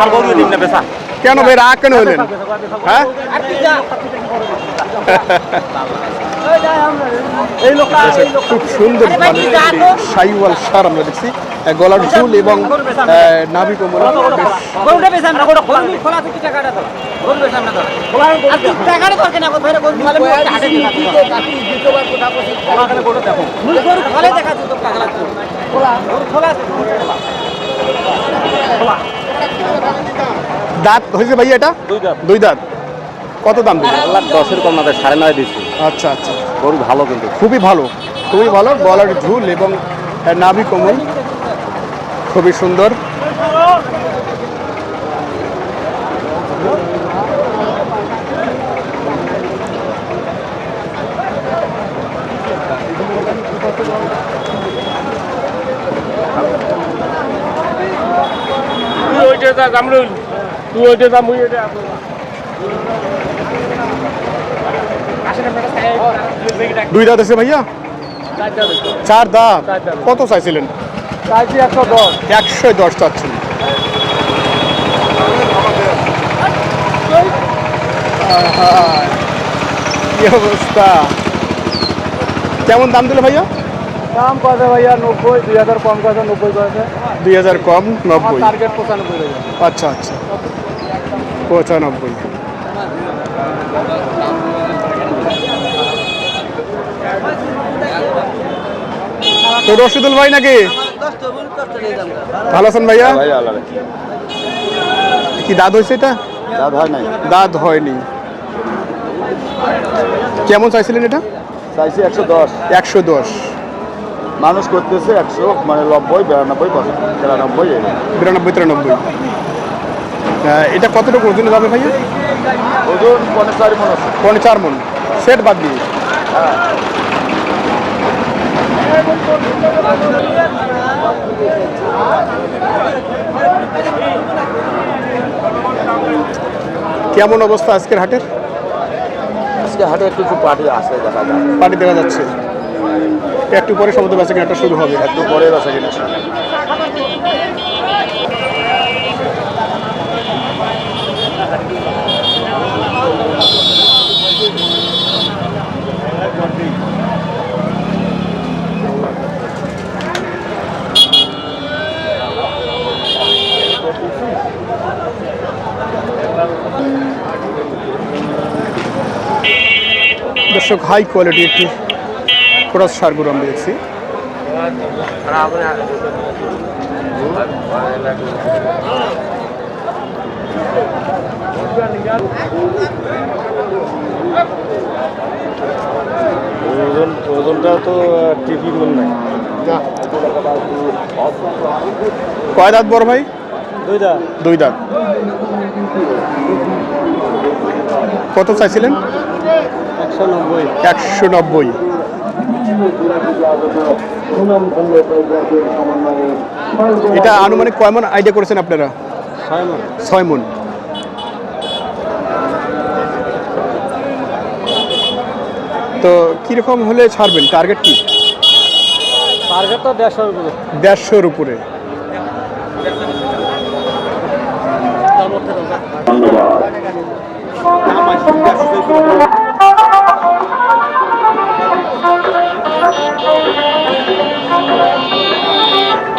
আর গরু দিন বেচা কেন ভাই রাগ কেন হলেন? হ্যাঁ? খুব সুন্দর সাইওয়াল সার আমরা দেখছি। গলার ঝুল এবং নাভি গরু খোলা। দিত হয়েছে ভাই এটা? দুই দাঁত। দুই দাঁত। কত দাম দিলেন? লাখ দশের কম না সাড়ে নয় দিচ্ছি। আচ্ছা আচ্ছা। গরু ভালো কিন্তু। খুবই ভালো খুবই ভালো গলার ঝুল এবং নাভি কোমল খুবই সুন্দর। তুই ওইটা যা মুই দুই দাঁত আছে ভাইয়া? চার দাঁত কত চাইছিলেন? চাইছি একশো দশ। একশো দশ চাচ্ছেন। আহা, কি অবস্থা? কেমন দাম দিলে ভাইয়া? দাম কত ভাইয়া? নব্বই দুই হাজার কম কত? নব্বই কত? দুই হাজার কম নব্বই। টার্গেট পঁচানব্বই আচ্ছা আচ্ছা। পঁচানব্বই। তো রশিদুল ভাই নাকি? ভালো আছেন ভাইয়া? কি দাঁত হয়েছে এটা? দাঁত হয় নাই। দাঁত হয়নি। কেমন চাইছিলেন এটা? চাইছি একশো দশ। একশো দশ। মানুষ করতেছে একশো মানে নব্বই বিরানব্বই তিরানব্বই বিরানব্বই তিরানব্বই। এটা কতটুকু ওজনে যাবে ভাইয়া? ওজন পনেরো চারি মন আছে। পনেরো চার মন। সেট বাদ দিয়ে। কেমন অবস্থা আজকের হাটের? আজকে হাটে একটু একটু পার্টি আসে দেখা যায় পার্টি দেখা যাচ্ছে। একটু পরে সমুদ্র বেচা কেনাটা শুরু হবে। একটু পরে আসে কিনা দর্শক হাই কোয়ালিটি একটি ক্রস সারগুলো আমরা দেখছি ওজন ওজনটা তো টিভি মন নাই। কয় দাঁত বড় ভাই? দুই দাঁত। দুই দাঁত। কত চাইছিলেন? একশো নব্বই। একশো নব্বই। এটা আনুমানিক কয় মন আইডিয়া করেছেন আপনারা? ছয় মন। তো কীরকম হলে ছাড়বেন? টার্গেট কি? টার্গেট তো দেড়শোর উপরে। দেড়শোর উপরে।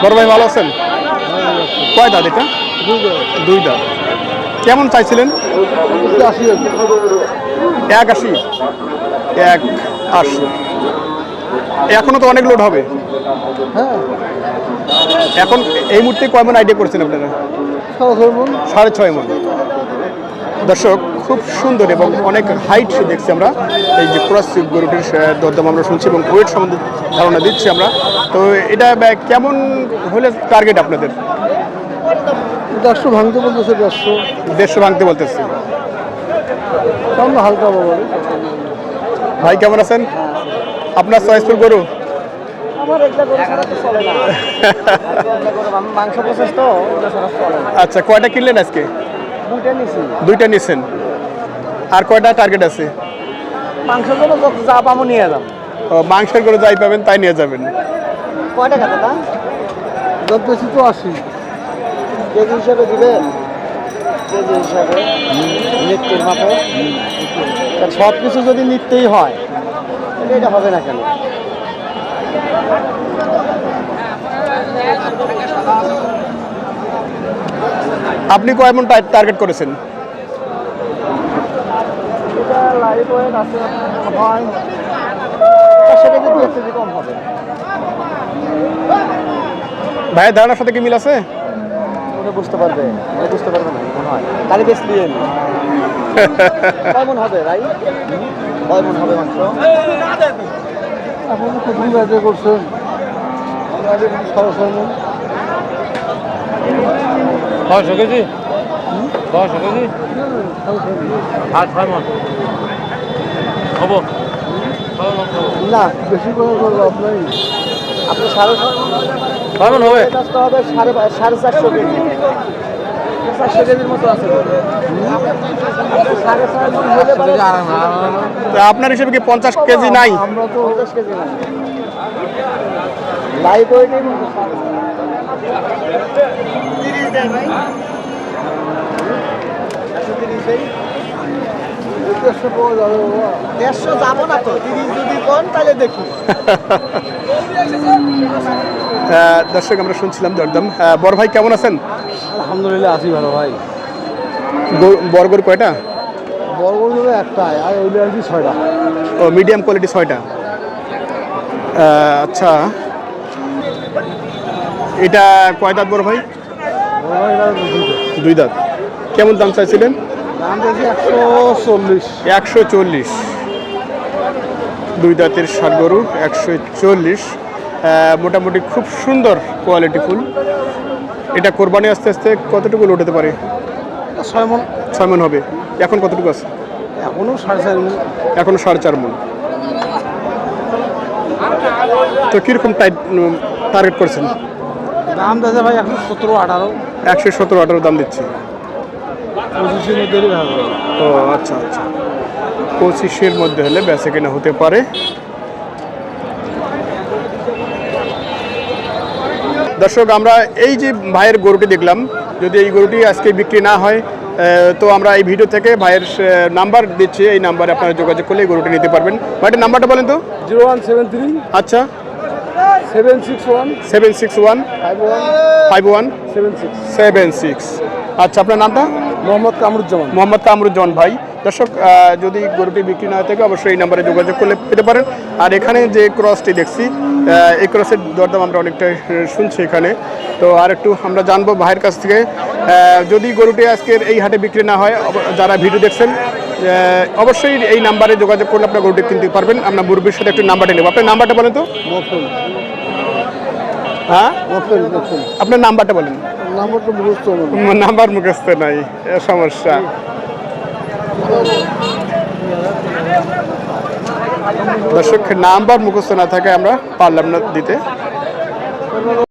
বড় ভাই ভালো আছেন? কয় দাঁত এটা? দুই দাঁত কেমন চাইছিলেন? এক আশি। এক আশি। এখনও তো অনেক লোড হবে। এখন এই মুহূর্তে কয় মন আইডিয়া করছেন আপনারা? সাড়ে ছয় মন। দর্শক খুব সুন্দর এবং অনেক হাইট দেখছি আমরা। এই যে ক্রস গরুটির দরদাম আমরা শুনছি এবং ওয়েট সম্বন্ধে ধারণা দিচ্ছি আমরা। তো এটা কেমন হলে টার্গেট আপনাদের? দেড়শো ভাঙতে বলতেছে দেড়শো। দেড়শো ভাঙতে বলতেছি। হালকা ভাই কেমন আছেন? আপনার চয়েসফুল গরু? আচ্ছা কয়টা কিনলেন আজকে? দুইটা নিছেন। আর কয়টা টার্গেট আছে? মাংসের জন্য যত যা পাবো নিয়ে ও, মাংসের গরু যাই পাবেন তাই নিয়ে যাবেন। কয় টাকা দাদা যত বেশি তো আশি। কেজি হিসাবে দিবেন? কেজি হিসাবে। নিত্যের মাপে? সব কিছু যদি নিত্যেই হয় তাহলে এটা হবে না কেন? আপনি কয় মন টার্গেট করেছেন? ওয়েট আছে হয় সেটা কিন্তু এক কেজি কম হবে। ভাইয়ের ধারণার সাথে কি মিল আছে? ওটা বুঝতে পারবে ওটা বুঝতে পারবে না মনে হয়। তাহলে বেশ নিয়ে নি। কয় হবে ভাই? হবে মাত্র? আপনি দুই বাজে করছেন সরাসরি ছয়শো কেজি ছয়শো কেজি আর ছয় মন। হব। না বেশি করে করব আপনার আপনি সাড়ে ছয় হবে। হবে সাড়ে সাড়ে চারশো কেজি। আপনার হিসেবে কি পঞ্চাশ কেজি নাই? কেজি লাইভ ওয়েটই দেড়শো যাব না তো তিরিশ যদি কোন তাহলে দেখি। আহ, দর্শক আমরা শুনছিলাম দরদম। বড় ভাই কেমন আছেন? আলহামদুলিল্লাহ আছি ভালো ভাই। বর্গর কয়টা? বড় বড় একটাই আর ওইগুলো আর কি ছয়টা। ও মিডিয়াম কোয়ালিটি ছয়টা। আচ্ছা। এটা কয় দাঁত বড় ভাই? বড় ভাই দুই দাঁত। কেমন দাম চাইছিলেন? একশো চল্লিশ। একশো দুই দাঁতের ষাট গরু একশো চল্লিশ। মোটামুটি খুব সুন্দর কোয়ালিটি ফুল। এটা কোরবানি আস্তে আস্তে কতটুকু লোড হতে পারে? ছয় মন ছয় মন হবে। এখন কতটুকু আছে? এখনও সাড়ে চার মন। এখনও সাড়ে চার মন। তো কীরকম টাইট টার্গেট করছেন? দাম দেখে ভাই এখন সতেরো আঠারো। একশো সতেরো আঠারো দাম দিচ্ছি। পঁচিশের মধ্যে। ও আচ্ছা আচ্ছা। পঁচিশের মধ্যে হলে বেচে কেনা হতে পারে। দর্শক আমরা এই যে ভাইয়ের গরুটি দেখলাম যদি এই গরুটি আজকে বিক্রি না হয় তো আমরা এই ভিডিও থেকে ভাইয়ের নাম্বার দিচ্ছি এই নাম্বারে আপনারা যোগাযোগ করলে এই গরুটি নিতে পারবেন। ভাইটির নাম্বারটা বলেন তো। জিরো ওয়ান সেভেন থ্রি আচ্ছা। Seven six one seven six one five one five one seven six. Seven six. আচ্ছা আপনার নামটা? মোহাম্মদ কামরুজ্জামান। মোহাম্মদ কামরুজ্জামান ভাই। দর্শক যদি গরুটি বিক্রি না হয়ে থাকে অবশ্যই এই নাম্বারে যোগাযোগ করলে পেতে পারেন। আর এখানে যে ক্রসটি দেখছি এই ক্রসের দরদাম আমরা অনেকটা শুনছি এখানে। তো আর একটু আমরা জানব ভাইয়ের কাছ থেকে যদি গরুটি আজকের এই হাটে বিক্রি না হয় যারা ভিডিও দেখছেন অবশ্যই এই নাম্বারে যোগাযোগ করলে আপনার গরুটি কিনতে পারবেন। আপনার মুরব্বীর সাথে একটু নাম্বারটা নেব। আপনার নাম্বারটা বলেন তো। হ্যাঁ? আপনার নাম্বারটা বলেন। নাম্বার মুখস্থ নাই এ সমস্যা। দর্শক নাম্বার মুখস্থ না থাকে আমরা পারলাম না দিতে।